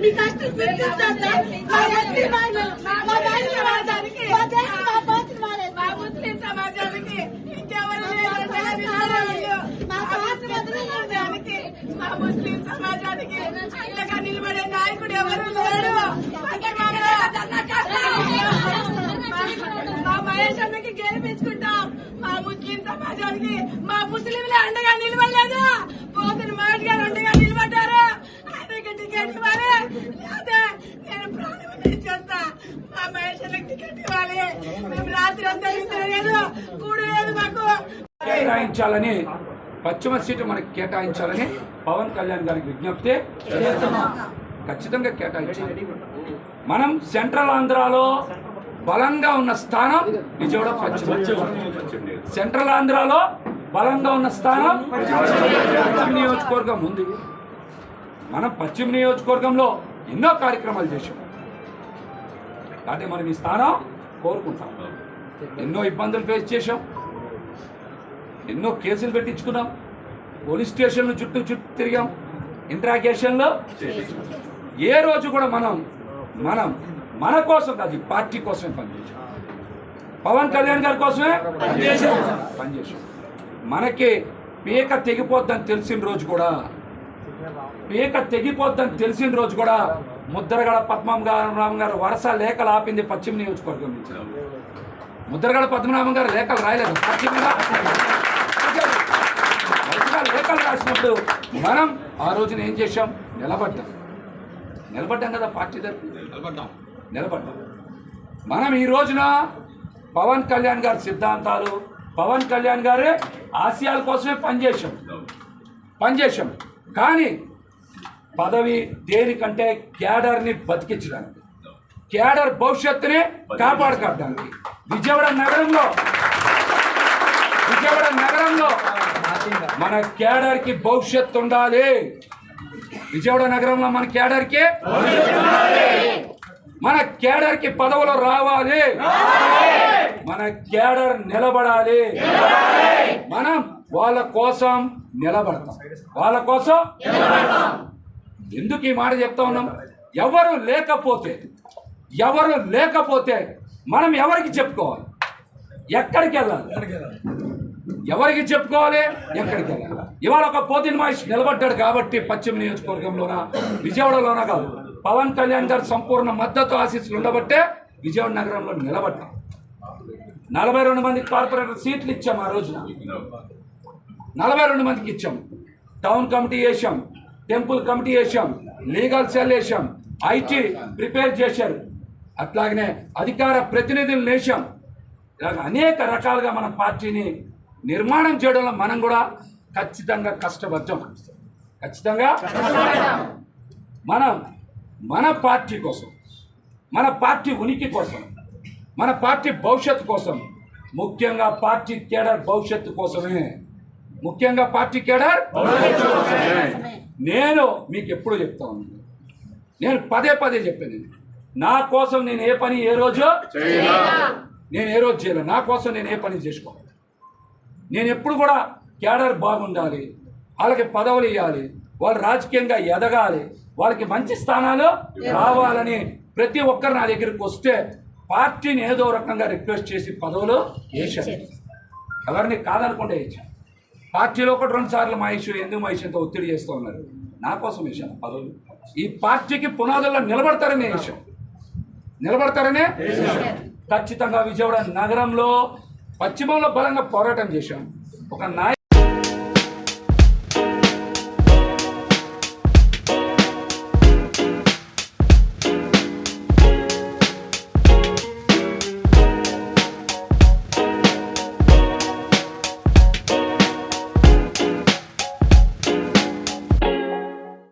మీ కష్టం గుర్తిస్తారా? మా ఎస్సీ వాళ్ళు, మా దళిత సమాజానికి, మా దేశ మా ముస్లిం సమాజానికి ఇంకెవరు. మా సమాజానికి మా ముస్లిం సమాజానికి అండగా నిలబడే నాయకుడు ఎవరు లేరు? అంటే మా మేఘాజన్న కష్టం. మా మహేష్ అన్నకి గెలిపించుకుంటాం. మా ముస్లిం సమాజానికి మా ముస్లింలే అండగా నిలబడలేదు పోతున్న మహేష్ గారు అండగా నిలబడ్డారు ఆయనకి టికెట్ ఇవ్వాలి. నేను ప్రాణం చేస్తా మా మహేష్ టికెట్ ఇవ్వాలి. మేము రాత్రి అంతా నిద్ర లేదు. కూడు లేదు మాకు. కేటాయించాలని పశ్చిమ సీటు మనకి కేటాయించాలని పవన్ కళ్యాణ్ గారికి విజ్ఞప్తి ఖచ్చితంగా కేటాయించాలి. మనం సెంట్రల్ ఆంధ్రాలో బలంగా ఉన్న స్థానం విజయవాడ పశ్చిమ సెంట్రల్ ఆంధ్రాలో బలంగా ఉన్న స్థానం నియోజకవర్గం ఉంది. మనం పశ్చిమ నియోజకవర్గంలో ఎన్నో కార్యక్రమాలు చేశాం. అంటే మనం ఈ స్థానం కోరుకుంటాం. ఎన్నో ఇబ్బందులు ఫేస్ చేసాం ఎన్నో కేసులు పెట్టించుకున్నాం. పోలీస్ స్టేషన్లు చుట్టూ చుట్టూ తిరిగాం. ఇంట్రాగేషన్లో ఏ రోజు కూడా మనం మనం మన కోసం కాదు పార్టీ కోసమే పనిచేసాం పవన్ కళ్యాణ్ గారి కోసమే పనిచేసాం పనిచేసాం మనకి పీక తెగిపోద్దని తెలిసిన రోజు కూడా పీక తెగిపోద్దని తెలిసిన రోజు కూడా ముద్రగడ పద్మం గారు రామ్ గారు వరుస లేఖలు ఆపింది పశ్చిమ నియోజకవర్గం నుంచి. ముద్రగడ పద్మనాభం గారు లేఖలు రాయలేదు. వరుసగా లేఖలు రాసినప్పుడు మనం ఆ రోజున ఏం చేశాం? నిలబడ్డాం. నిలబడ్డాం కదా పార్టీ దగ్గర నిలబడ్డాం. మనం ఈ రోజున పవన్ కళ్యాణ్ గారి సిద్ధాంతాలు పవన్ కళ్యాణ్ గారి ఆశయాల కోసమే పనిచేశాం. పనిచేశాం. కానీ పదవి దేనికంటే క్యాడర్ని బతికించడానికి క్యాడర్ భవిష్యత్తుని కాపాడుకోవడానికి. విజయవాడ నగరంలో విజయవాడ నగరంలో మన క్యాడర్కి భవిష్యత్తు ఉండాలి. విజయవాడ నగరంలో మన క్యాడర్కి మన క్యాడర్కి పదవులు రావాలి. మన క్యాడర్ నిలబడాలి. మనం వాళ్ళ కోసం నిలబడతాం. వాళ్ళ కోసం ఎందుకు ఈ మాట చెప్తా ఉన్నాం? ఎవరు లేకపోతే ఎవరు లేకపోతే మనం ఎవరికి చెప్పుకోవాలి? ఎక్కడికి వెళ్ళాలి? ఎవరికి చెప్పుకోవాలి? ఎక్కడికి వెళ్ళాలి? ఇవాళ ఒక పోతిన్ మహేష్ నిలబడ్డాడు కాబట్టి పశ్చిమ నియోజకవర్గంలోన విజయవాడలోన కాదు. పవన్ కళ్యాణ్ గారి సంపూర్ణ మద్దతు ఆశీస్సులు ఉండబట్టే విజయవాడ నగరంలో నిలబడ్డాం. నలభై రెండు మంది కార్పొరేటర్ సీట్లు ఇచ్చాం ఆ రోజున. నలభై రెండు మందికి ఇచ్చాం. టౌన్ కమిటీ వేసాం టెంపుల్ కమిటీ వేసాం లీగల్ సెల్ వేసాం ఐటీ ప్రిపేర్ చేశారు. అట్లాగనే అధికార ప్రతినిధులు వేసాం. ఇలాగ అనేక రకాలుగా మన పార్టీని నిర్మాణం చేయడంలో మనం కూడా ఖచ్చితంగా కష్టపడ్డాం. ఖచ్చితంగా మనం మన పార్టీ కోసం మన పార్టీ ఉనికి కోసం మన పార్టీ భవిష్యత్తు కోసం ముఖ్యంగా పార్టీ కేడర్ భవిష్యత్తు కోసమే ముఖ్యంగా పార్టీ కేడర్? నేను మీకు ఎప్పుడు చెప్తా ఉన్నాను. నేను పదే పదే చెప్పాను. నా కోసం నేను ఏ పని ఏ రోజు నేను ఏ రోజు చేయలేదు నా కోసం నేను ఏ పని చేసుకోవాలి నేను ఎప్పుడు కూడా క్యాడర్ బాగుండాలి. వాళ్ళకి పదవులు ఇవ్వాలి వాళ్ళు రాజకీయంగా ఎదగాలి. వాళ్ళకి మంచి స్థానాలు రావాలని ప్రతి ఒక్కరు నా దగ్గరికి వస్తే పార్టీని ఏదో రకంగా రిక్వెస్ట్ చేసి పదవులు వేశాను ఎవరిని కాదనకుండా వేసాను పార్టీలో ఒకటి రెండు సార్లు మహేష్ ఎందుకు మహేష్ ఇంత ఒత్తిడి చేస్తూ ఉన్నారు? నా కోసం విషయం పదవులు. ఈ పార్టీకి పునాదుల్లో నిలబడతారనే విషయం నిలబడతారనే ఖచ్చితంగా విజయవాడ నగరంలో పశ్చిమంలో బలంగా పోరాటం చేశాం. ఒక నాయ